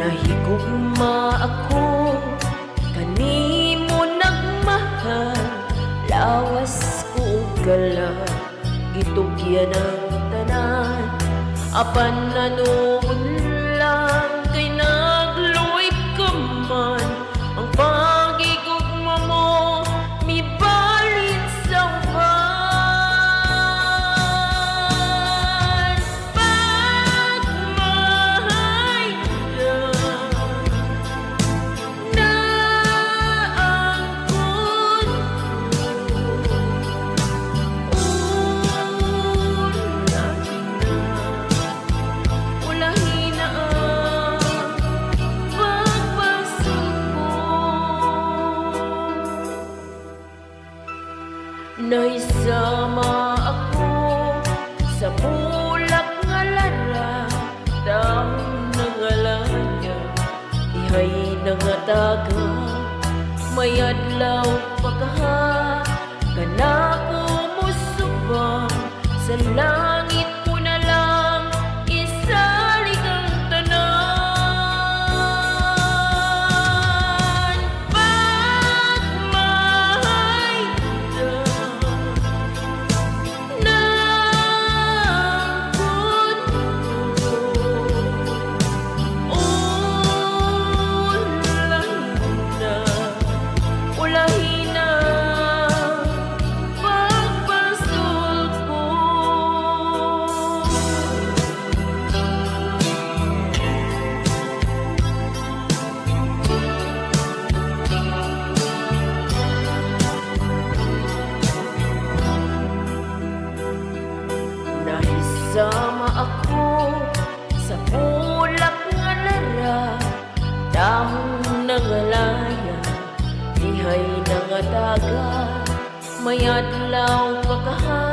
Nahigugma ako. Kanimo nagmahal? Lawas ko og gala Gitugyan ang tanan. Apan nanuon Naisama ako sa bulak nga lara Dahon na nga Ihay na nga daga May adlaw pagkaha. Kanako mo subang Sa langit ako sa bulak nga lara Dahon na nga laya, dihay na nga daga May adlaw pagkaha,